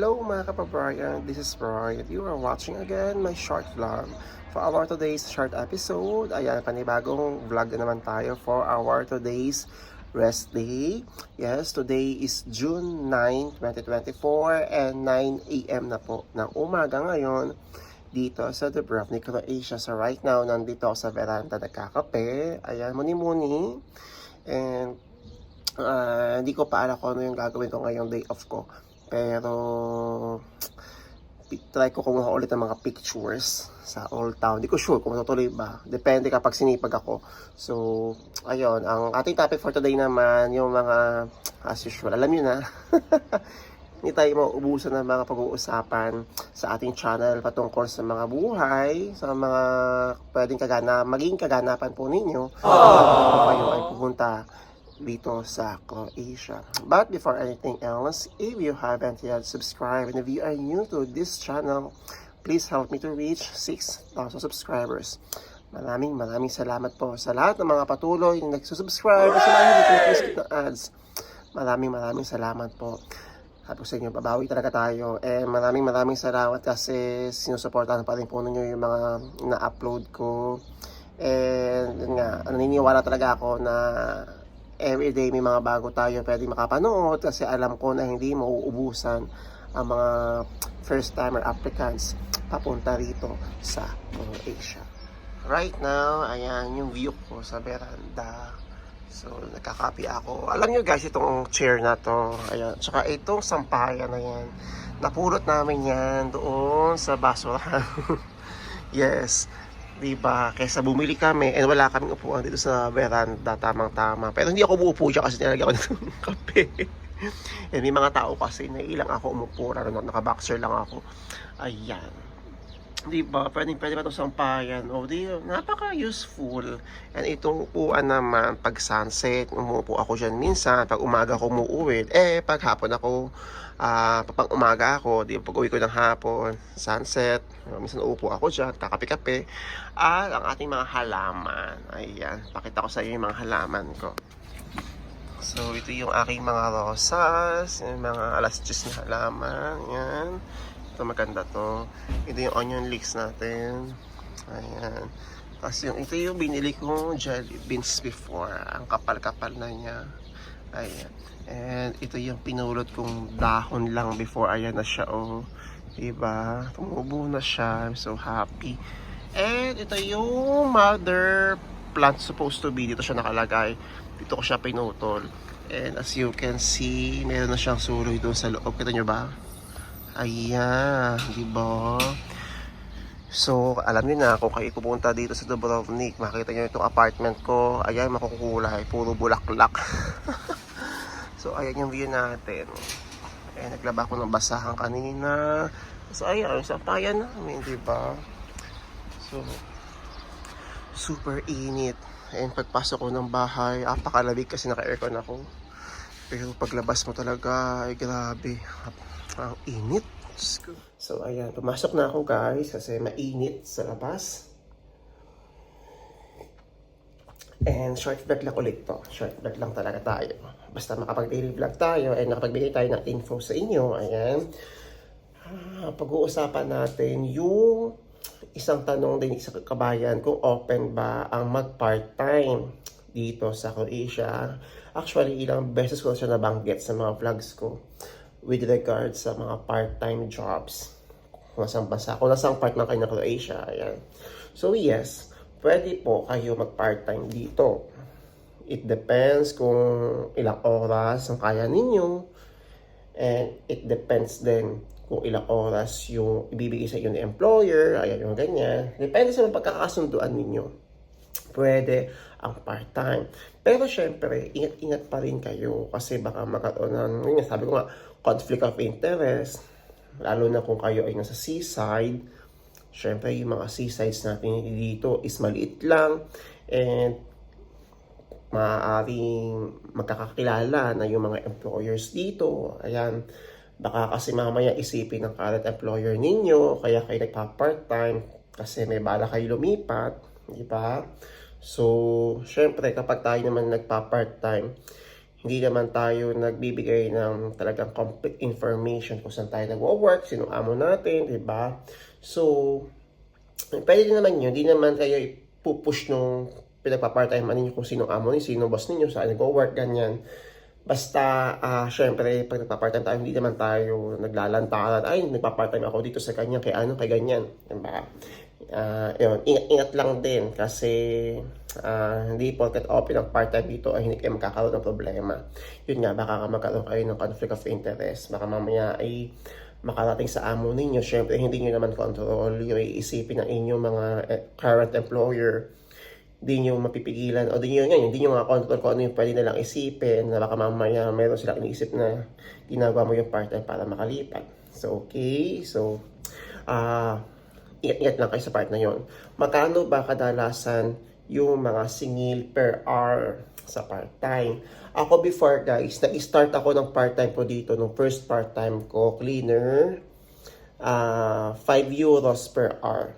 Hello mga kapabrian, this is Brian. You are watching again my short vlog. For our today's short episode, ayan, panibagong vlog na naman tayo for our today's rest day. Yes, today is June 9, 2024 and 9 a.m. na po ng umaga ngayon dito sa Dubrovnik, Croatia. So right now, nandito ako sa veranda nagkakape. Ayan, muni-muni. And ah, hindi ko pa alam kung ano yung gagawin ko ngayong day off ko. Pero try ko kumuha ulit ng mga pictures sa Old Town. Hindi ko sure kung matutuloy ba. Depende kapag sinipag ako. So, ayun. Ang ating topic for today naman, yung mga, as usual, alam nyo na. Hindi tayo mauubusan ng mga pag-uusapan sa ating channel patungkol sa mga buhay, sa mga pwedeng kagana, maging kaganapan po ninyo. Kung kayo ay pupunta dito sa Croatia. But before anything else, if you haven't yet subscribed and if you are new to this channel, please help me to reach 6,000 subscribers. Maraming maraming salamat po sa lahat ng mga patuloy na nagsusubscribe sa mga hindi kumikis ng ads. Maraming maraming salamat po. Happy sa inyo, babawi talaga tayo. And maraming maraming salamat kasi sinusuportahan pa rin po ninyo yung mga na-upload ko. And yun nga, naniniwala talaga ako na everyday may mga bago tayo pwede makapanood kasi alam ko na hindi mauubusan ang mga first timer applicants papunta rito sa Croatia. Right now, ayan yung view ko sa veranda. So, nakakapi ako. Alam nyo guys, itong chair na to. Ayan. Tsaka itong sampayan na yan. Napulot namin yan doon sa basurahan. yes. Diba? Kesa bumili kami and wala kaming upuan dito sa veranda. Tamang-tama. Pero hindi ako umuupo dyan kasi nilagyan ko dito ng kape. and may mga tao kasi na ilang ako umupo. Na nakaboxer lang ako. Ayan. Di ba? Pwede, pwede ba itong sampayan? O, di, napaka-useful. And itong upuan naman, pag sunset, umupo ako dyan minsan. Pag umaga ako umuuwi. Eh, pag hapon ako, ah, pag umaga ako, di, pag uwi ko ng hapon, sunset, uh, minsan uupo ako dyan, kakape-kape. At ang ating mga halaman. Ayan, pakita ko sa iyo yung mga halaman ko. So, ito yung aking mga rosas, yung mga alas na halaman. Yan. Ito maganda to. Ito yung onion leeks natin. Ayan. Tapos yung, ito yung binili kong jelly beans before. Ang kapal-kapal na niya. Ayan. And ito yung pinulot kong dahon lang before. Ayan na siya, oh. Diba? Tumubo na siya. I'm so happy. And ito yung mother plant supposed to be. Dito siya nakalagay. Dito ko siya pinutol. And as you can see, meron na siyang suloy doon sa loob. Kita nyo ba? Ayan, di ba? So, alam niyo na kung kayo pupunta dito sa Dubrovnik, makita niyo itong apartment ko. Ayan, makukulay, puro bulaklak. so, ayan yung view natin. Ayan, naglaba ko ng basahan kanina. So, ayan, yung sampayan namin, di ba? So, super init. And pagpasok ko ng bahay, apakalamig kasi naka-aircon ako. Pero paglabas mo talaga, ay grabe. Ang init. So, ayan. Pumasok na ako guys kasi mainit sa labas. And short vlog lang ulit to. Short vlog lang talaga tayo. Basta makapag-daily vlog tayo and nakapagbigay tayo ng info sa inyo. Ayan. Ah, pag-uusapan natin yung isang tanong din sa kabayan kung open ba ang mag-part-time dito sa Croatia. Actually, ilang beses ko siya nabanggit sa mga vlogs ko with regards sa mga part-time jobs. Kung nasang bansa, kung nasang part ng kayo ng Croatia. Ayan. So yes, pwede po kayo mag-part-time dito. It depends kung ilang oras ang kaya ninyo. And it depends din kung ilang oras yung ibibigay sa inyo ng employer, ayan yung ganyan. Depende sa pagkakasunduan ninyo. Pwede ang part-time. Pero syempre, ingat-ingat pa rin kayo kasi baka magkaroon ng, yun sabi ko nga, conflict of interest. Lalo na kung kayo ay nasa seaside. Syempre, yung mga seasides natin dito is maliit lang. And maaaring magkakakilala na yung mga employers dito. Ayan, baka kasi mamaya isipin ng current employer ninyo, kaya kayo nagpa-part-time kasi may bala kayo lumipat, di ba? So, syempre kapag tayo naman nagpa-part-time, hindi naman tayo nagbibigay ng talagang complete information kung saan tayo nagwo-work, sino amo natin, di ba? So, pwede din naman yun. Hindi naman kayo ipupush nung pinagpa-part-time ninyo kung sino amo ninyo, sino boss ninyo, saan nagwo-work, ganyan. Basta, ah syempre, pag nagpa-part-time tayo, hindi naman tayo naglalantaran, ay, nagpa-part-time ako dito sa kanya, kay ano, kay ganyan. Diba? Ah, yun, ingat-ingat lang din kasi ah, hindi porket open ang part-time dito ay hindi kayo magkakaroon ng problema. Yun nga, baka ka magkaroon kayo ng conflict of interest. Baka mamaya ay makarating sa amo ninyo. Syempre, hindi nyo naman control yung iisipin ng inyong mga eh, current employer. Hindi nyo mapipigilan o di nyo, yan, hindi nyo nga control kung ano yung pwede nilang isipin na baka mamaya meron silang iniisip na ginagawa mo yung part-time para makalipat. So, okay. So, ah, ingat-ingat lang kayo sa part na yon. Magkano ba kadalasan yung mga singil per hour sa part-time? Ako before guys, nag-start ako ng part-time ko dito, nung first part-time ko, cleaner, ah 5 euros per hour.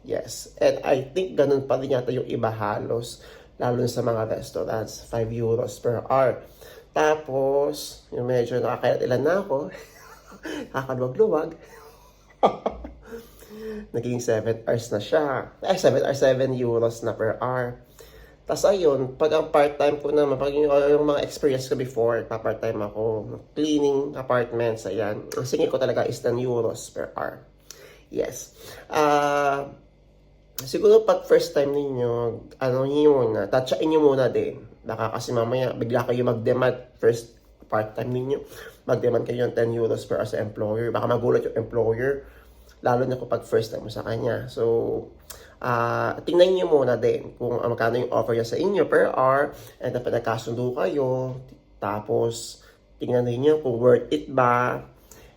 Yes. And I think ganun pa rin yata yung iba halos, lalo sa mga restaurants, 5 euros per hour. Tapos, yung medyo nakakailan na ako, nakakaluwag-luwag, naging 7 hours na siya. Eh, 7 hours, 7 euros na per hour. Tapos ayun, pag ang part-time ko naman, pag yung, yung mga experience ko before, pa-part-time ako, cleaning apartments, ayan. Ang singil ko talaga is 10 euros per hour. Yes. Ah, siguro pag first time ninyo, ano nyo muna, tatsain nyo muna din. Baka kasi mamaya, bigla kayo mag-demand first part-time ninyo. Mag-demand kayo ng 10 euros per hour sa employer. Baka magulat yung employer lalo na kapag first time mo sa kanya. So, ah tingnan niyo muna din kung uh, magkano yung offer niya sa inyo per hour and dapat nagkasundo kayo. Tapos, tingnan niyo kung worth it ba.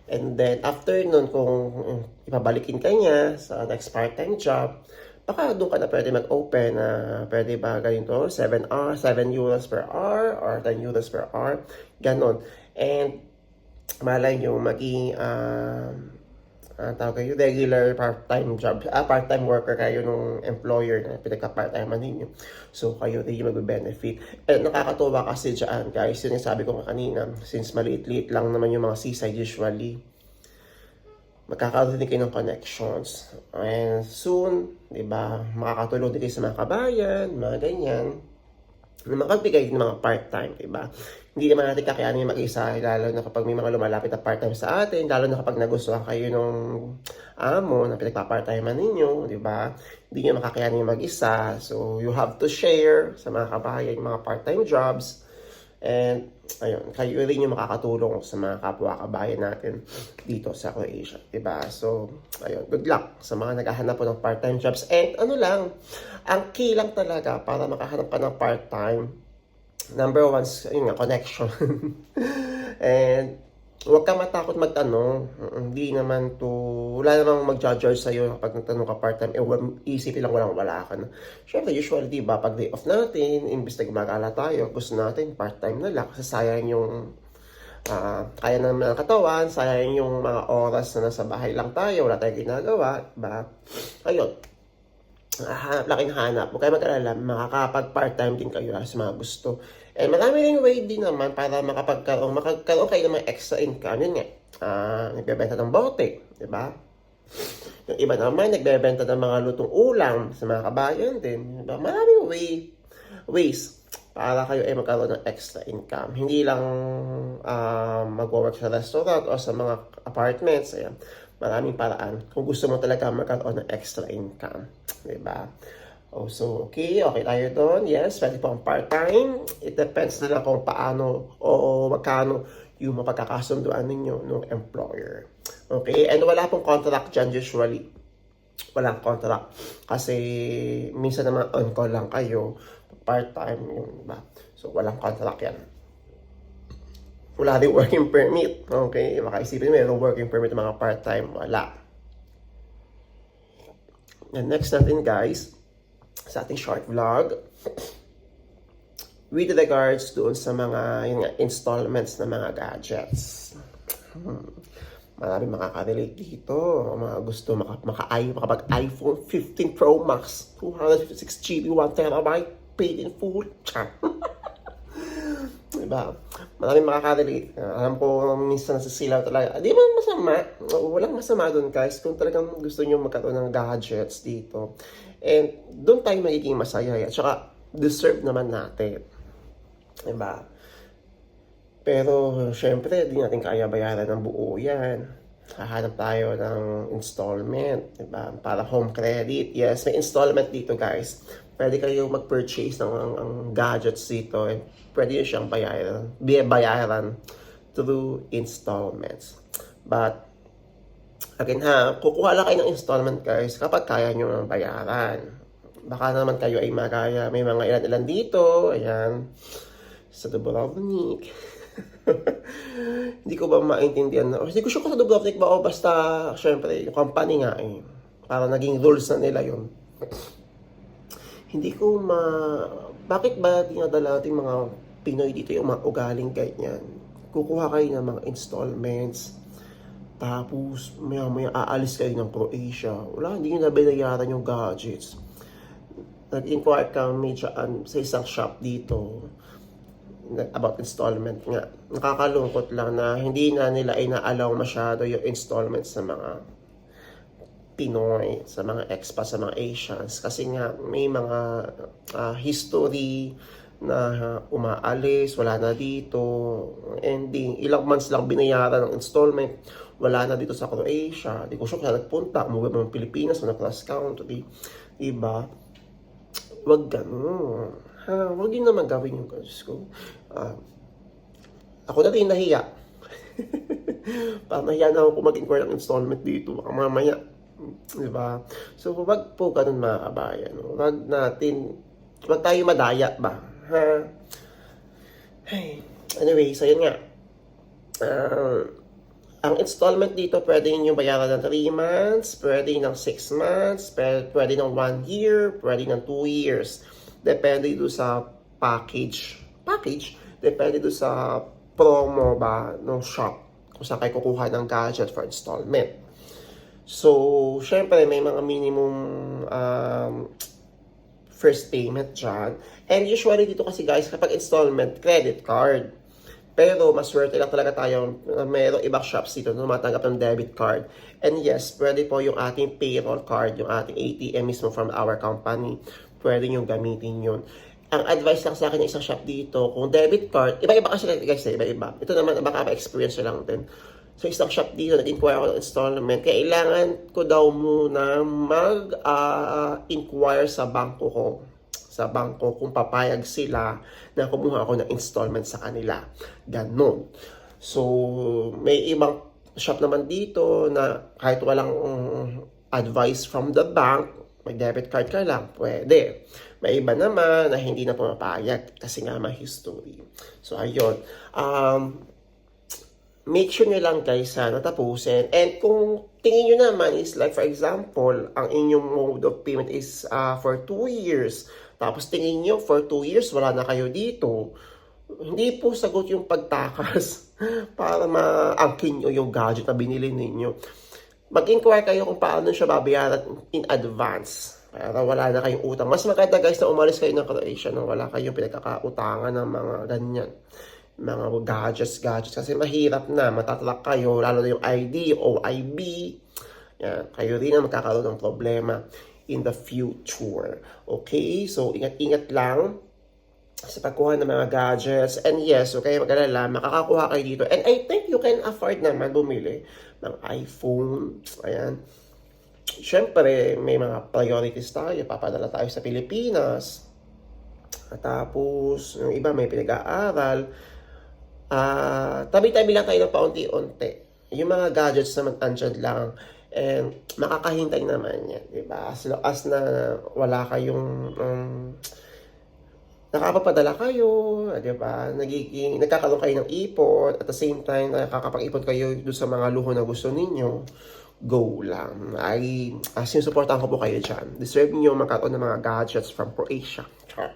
And then, after nun, kung um, ipabalikin ka niya sa next part-time job, baka doon ka na pwede mag-open na pwede ba ganito, 7 hours, 7 euros per hour or 10 euros per hour, ganon. And malay nyo maging um, uh, tawag kayo, regular part-time job, ah, part-time worker kayo nung employer na pinagka-part-time ninyo. So, kayo din yung magbe-benefit. And nakakatuwa kasi dyan, guys, yun yung sabi ko kanina, since maliit-liit lang naman yung mga seaside usually, magkakaroon din kayo ng connections. And soon, di ba, makakatulong din kayo sa mga kabayan, mga ganyan, makagbigay ng mga part-time, di ba? Hindi naman natin kakayanin mag-isa, lalo na kapag may mga lumalapit na part-time sa atin, lalo na kapag nagustuhan kayo nung amo na pinagpa-part-time ninyo, di ba? Hindi nyo makakayanin mag-isa. So, you have to share sa mga kabayan, yung mga part-time jobs. And, ayun, kayo rin yung makakatulong sa mga kapwa-kabayan natin dito sa Croatia, diba? So, ayun, good luck sa mga naghahanap po ng part-time jobs. And ano lang, ang key lang talaga para makahanap ka ng part-time, number one, yun nga, connection. And, huwag ka matakot magtanong. Hindi naman to, wala namang mag-judge sa'yo kapag nagtanong ka part-time, eh, isipin lang walang wala ka na. Siyempre, usually, di ba, pag day off natin, imbis na gumagala tayo, gusto natin part-time na lang, kasi sayang yung ah kaya naman ng katawan, sayang yung mga oras na nasa bahay lang tayo, wala tayong ginagawa, ba? Ayun, hanap, laking hanap. Huwag kayo mag-alala, makakapag part-time din kayo sa mga gusto. Eh, marami rin way din naman para makapagkaroon, makagkaroon kayo ng mga extra income. Yun nga, ah, nagbebenta ng bote, di ba? Yung iba naman, nagbebenta ng mga lutong ulam sa mga kabayan din. Diba? Maraming way, ways para kayo ay magkaroon ng extra income. Hindi lang ah, mag-work sa restaurant o sa mga apartments. Ayan. Maraming paraan kung gusto mo talaga magkaroon ng extra income. Diba? Oh, so, okay, okay tayo doon. Yes, pwede po ang part-time. It depends na lang kung paano o magkano yung mapagkakasunduan ninyo ng employer. Okay, and wala pong contract dyan usually. Walang contract. Kasi minsan naman on-call lang kayo. Part-time yung iba. So, walang contract yan. Wala din working permit. Okay, makaisipin mo, mayroong working permit mga part-time. Wala. And next natin guys, sa ating short vlog, with regards doon sa mga yun nga, installments ng mga gadgets. Hmm. Marami makaka-relate dito. Mga gusto maka, maka, makapag iPhone 15 Pro Max, 256 GB, 1 terabyte, paid in full. Di ba? Maraming makaka-relate. Alam ko minsan nasisilaw talaga. Di ba masama? Walang masama doon guys. Kung talagang gusto nyo magkaroon ng gadgets dito. And doon tayo magiging masaya. At saka deserve naman natin. Di ba? Pero syempre, di natin kaya bayaran ng buo yan. Hahanap tayo ng installment, di ba? Para home credit. Yes, may installment dito guys. Pwede kayo mag-purchase ng ang, ang gadgets dito. And pwede yun siyang bayaran. Bayaran through installments. But, again ha, kukuha lang kayo ng installment guys kapag kaya nyo ng bayaran. Baka naman kayo ay magaya. May mga ilan-ilan dito. Ayan. Sa Dubrovnik. hindi ko ba maintindihan na, hindi ko sure kung sa Dubrovnik ba o basta, syempre, yung company nga eh. Para naging rules na nila yun. hindi ko ma... Bakit ba dinadala natin mga Pinoy dito yung mga ugaling ganyan? Kukuha kayo ng mga installments, tapos maya maya aalis kayo ng Croatia. Wala, hindi nyo na binayaran yung gadgets. Nag-inquire kami dyan sa isang shop dito about installment nga. Nakakalungkot lang na hindi na nila ina-allow masyado yung installments sa mga Pinoy, sa mga expat, sa mga Asians. Kasi nga may mga ah, history na umaalis, wala na dito, ending, ilang months lang binayaran ng installment, wala na dito sa Croatia. Di ko sure kaya nagpunta, umuwi mo ng Pilipinas, o na cross country. Diba? Wag ganun. Ha, wag yun naman gawin yung Diyos ko. Ah, ako na rin nahiya. Parang nahiya na ako kung mag-inquire ng installment dito. Baka mamaya, di ba? So, wag po ganun mga kabayan. No? Wag natin, wag tayo madaya ba? Ha? Hey. Anyway, so yun nga. Ah, ang installment dito, pwede nyo bayaran ng 3 months, pwede ng 6 months, pwede, pwede ng 1 year, pwede ng 2 years. Depende do sa package. Package? Depende do sa promo ba ng shop kung saan kayo kukuha ng gadget for installment. So, syempre, may mga minimum um, first payment dyan. And usually dito kasi guys, kapag installment, credit card. Pero maswerte lang talaga tayo na mayroong ibang shops dito na matanggap ng debit card. And yes, pwede po yung ating payroll card, yung ating ATM mismo from our company. Pwede yung gamitin yun. Ang advice lang sa akin ng isang shop dito, kung debit card, iba-iba kasi guys, iba-iba. Ito naman, baka ma-experience nyo lang din. So, isang shop dito, nag-inquire ako ng installment. Kailangan ko daw muna mag-inquire sa bangko ko sa bangko kung papayag sila na kumuha ako ng installment sa kanila. Ganon. So, may ibang shop naman dito na kahit walang mm, advice from the bank, may debit card ka lang, pwede. May iba naman na hindi na pumapayag kasi nga may history. So, ayun. Um, make sure nyo lang guys ha, natapusin. And kung tingin nyo naman is like for example, ang inyong mode of payment is uh, for 2 years. Tapos tingin nyo for 2 years wala na kayo dito. Hindi po sagot yung pagtakas para maangkin nyo yung gadget na binili ninyo. Mag-inquire kayo kung paano siya babayaran in advance. Para wala na kayong utang. Mas maganda guys na umalis kayo ng Croatia nang wala kayong pinagkakautangan ng mga ganyan mga gadgets, gadgets. Kasi mahirap na, matatlak kayo, lalo na yung ID o IB. Yan, kayo rin ang magkakaroon ng problema in the future. Okay? So, ingat-ingat lang sa pagkuha ng mga gadgets. And yes, okay, mag-alala, makakakuha kayo dito. And I think you can afford naman bumili ng iPhone. Ayan. Siyempre, may mga priorities tayo. Papadala tayo sa Pilipinas. Tapos, yung iba may pinag-aaral. Ah, tabi-tabi lang kayo ng paunti-unti. Yung mga gadgets naman andyan lang. And makakahintay naman yan, di ba? As long as na wala kayong um, nakapapadala kayo, di ba? Nagiging, nagkakaroon kayo ng ipon, at the same time, nakakapag-ipon kayo doon sa mga luho na gusto ninyo, go lang. Ay, uh, sinusuportahan ko po kayo dyan. Deserve niyo magkaroon ng mga gadgets from Croatia. Char.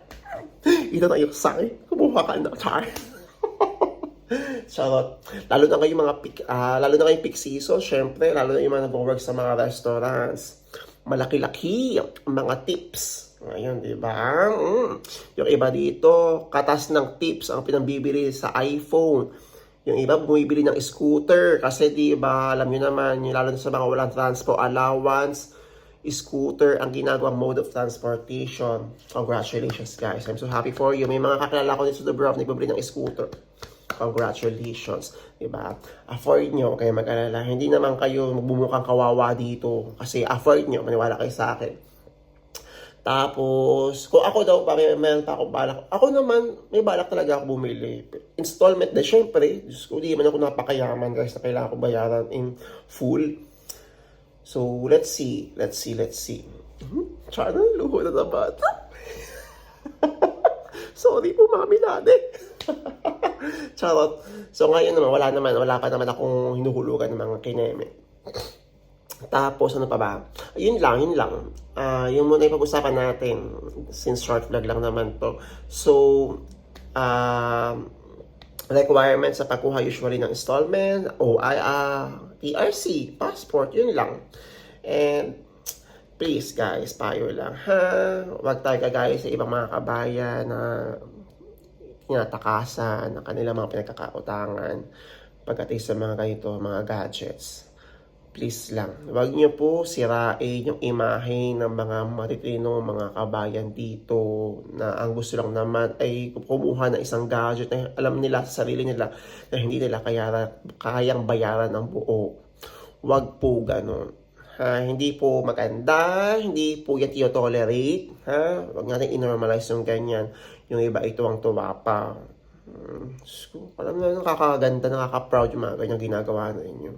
Ito na yung sign. Kumuha ka na. Char. Charot. Lalo na kayong mga peak, ah, lalo na kayong peak season, syempre, lalo na yung mga nag-work sa mga restaurants. Malaki-laki mga tips. Ngayon, di ba? Mm. Yung iba dito, katas ng tips ang pinambibili sa iPhone. Yung iba bumibili ng scooter kasi di ba alam niyo naman, yung lalo sa mga walang transport allowance, scooter ang ginagawang mode of transportation. Congratulations guys. I'm so happy for you. May mga kakilala ko dito sa Dubrov na nagbibili ng scooter. Congratulations. Diba? Afford nyo, kaya mag-alala. Hindi naman kayo magbumukhang kawawa dito. Kasi afford nyo, maniwala kayo sa akin. Tapos, kung ako daw, pa, may, meron pa ako balak. Ako naman, may balak talaga ako bumili. Installment na, syempre. Diyos ko, di man ako napakayaman guys na kailangan ko bayaran in full. So, let's see. Let's see, let's see. Mhm. Sana, luho na na bata. Sorry po, mami dati. Charot. So, ngayon naman, wala naman. Wala pa naman akong hinuhulugan ng mga kineme. Tapos, ano pa ba? Yun lang, yun lang. Ah, yung muna yung pag-usapan natin. Since short vlog lang naman to. So, ah, requirements sa pagkuha usually ng installment, o ah, TRC, passport, yun lang. And, please guys, payo lang ha. Huwag tayo kagaya sa ibang mga kabayan na tinatakasan ng kanilang mga pinagkakautangan pagdating sa mga ganito, mga gadgets. Please lang, huwag niyo po sirain yung imahe ng mga matitino, mga kabayan dito na ang gusto lang naman ay kumuha ng isang gadget na alam nila sa sarili nila na hindi nila kaya, kayang bayaran ng buo. Huwag po ganun. Ha, hindi po maganda, hindi po yan tolerate Ha? Huwag natin i-normalize yung ganyan. Yung iba ito ang tuwa pa. Ko, alam na nakakaganda, nakaka-proud yung mga ganyang ginagawa na inyo.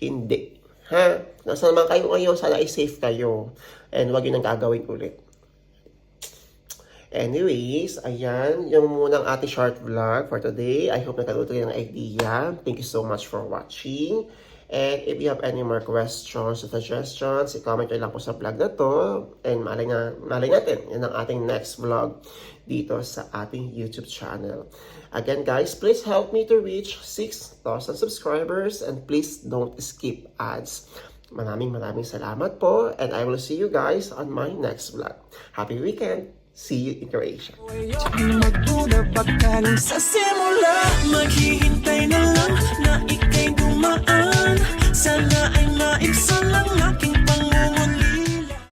Hindi. Ha? Nasa naman kayo ngayon, sana i-safe kayo. And huwag yun ang gagawin ulit. Anyways, ayan, yung munang ating short vlog for today. I hope nagkaroon kayo ng idea. Thank you so much for watching. And if you have any more questions or suggestions, i-comment nyo lang po sa vlog na to. And malay, na, malay natin, yan ang ating next vlog dito sa ating YouTube channel. Again guys, please help me to reach 6,000 subscribers and please don't skip ads. Maraming maraming salamat po and I will see you guys on my next vlog. Happy weekend! See you in Croatia. Dumaan Sana ay maibsan lang aking